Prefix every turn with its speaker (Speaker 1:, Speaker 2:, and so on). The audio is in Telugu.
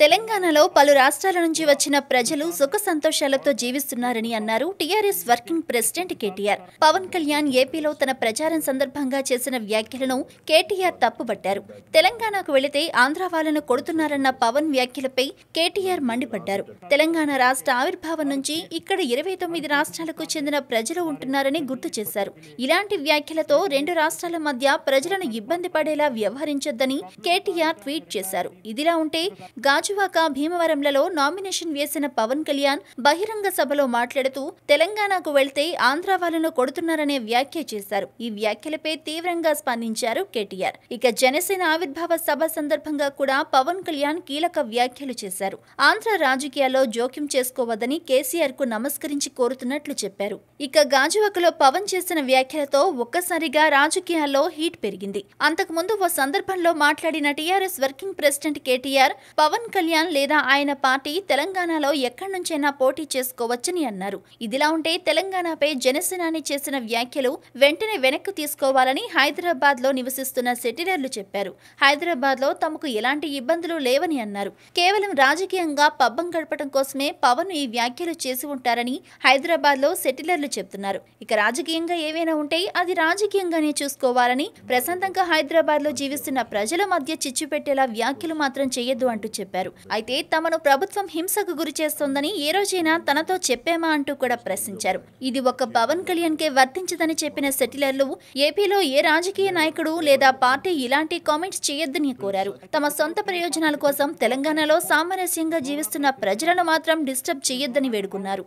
Speaker 1: తెలంగాణలో పలు రాష్ట్రాల నుంచి వచ్చిన ప్రజలు సుఖ సంతోషాలతో జీవిస్తున్నారని అన్నారు TRS working president KTR. Pawan Kalyan ఏపీలో తన ప్రచారం సందర్భంగా చేసిన వ్యాఖ్యలను కేటీఆర్ తప్పుబట్టారు. తెలంగాణకు వెళితే ఆంధ్ర వాళ్ళను కొడుతున్నారన్న పవన్ వ్యాఖ్యలపై కేటీఆర్ మండిపడ్డారు. తెలంగాణ రాష్ట్ర ఆవిర్భావం నుంచి ఇక్కడ ఇరవై తొమ్మిది రాష్ట్రాలకు చెందిన ప్రజలు ఉంటున్నారని గుర్తు చేశారు. ఇలాంటి వ్యాఖ్యలతో రెండు రాష్ట్రాల మధ్య ప్రజలను ఇబ్బంది పడేలా వ్యవహరించొద్దని కేటీఆర్ ట్వీట్ చేశారు. ఇదిలా ఉంటే రాజువాక భీమవరంలలో నామినేషన్ వేసిన పవన్ కళ్యాణ్ బహిరంగ సభలో మాట్లాడుతూ తెలంగాణకు వెళ్తే ఆంధ్ర వాళ్ళను కొడుతున్నారనే వ్యాఖ్య చేశారు. ఈ వ్యాఖ్యలపై తీవ్రంగా స్పందించారు కేటీఆర్. ఇక జనసేన ఆవిర్భావ సభ సందర్భంగా కూడా పవన్ కళ్యాణ్ కీలక వ్యాఖ్యలు చేశారు. ఆంధ్ర రాజకీయాల్లో జోక్యం చేసుకోవద్దని కేసీఆర్కు నమస్కరించి కోరుతున్నట్లు చెప్పారు. ఇక గాజువాకలో పవన్ చేసిన వ్యాఖ్యలతో ఒక్కసారిగా రాజకీయాల్లో హీట్ పెరిగింది. అంతకుముందు ఓ సందర్భంలో మాట్లాడిన TRS working president KTR Pawan Kalyan లేదా ఆయన పార్టీ తెలంగాణలో ఎక్కడి నుంచైనా పోటీ చేసుకోవచ్చని అన్నారు. ఇదిలా ఉంటే తెలంగాణపై జనసేనాని చేసిన వ్యాఖ్యలు వెంటనే వెనక్కు తీసుకోవాలని హైదరాబాద్లో నివసిస్తున్న సెటిలర్లు చెప్పారు. హైదరాబాద్లో తమకు ఎలాంటి ఇబ్బందులు లేవని అన్నారు. కేవలం రాజకీయంగా పబ్బం గడపడం కోసమే పవన్ ఈ వ్యాఖ్యలు చేసి ఉంటారని హైదరాబాద్లో సెటిలర్లు చెప్తున్నారు ఇక రాజకీయంగా ఏవైనా ఉంటే అది రాజకీయంగానే చూసుకోవాలని ప్రశాంతంగా హైదరాబాద్లో జీవిస్తున్న ప్రజల మధ్య చిచ్చు పెట్టేలా వ్యాఖ్యలు మాత్రం చేయొద్దు అంటూ చెప్పారు. అయితే తమను ప్రభుత్వం హింసకు గురి చేస్తోందని ఏ రోజైనా తనతో చెప్పామా అంటూ కూడా ప్రశ్నించారు. ఇది ఒక పవన్ కళ్యాణ్ కే వర్తించదని చెప్పిన సెటిలర్లు ఏపీలో ఏ రాజకీయ నాయకుడు లేదా పార్టీ ఇలాంటి కామెంట్స్ చేయొద్దని కోరారు. తమ సొంత ప్రయోజనాల కోసం తెలంగాణలో సామరస్యంగా జీవిస్తున్న ప్రజలను మాత్రం డిస్టర్బ్ చేయొద్దని వేడుకున్నారు.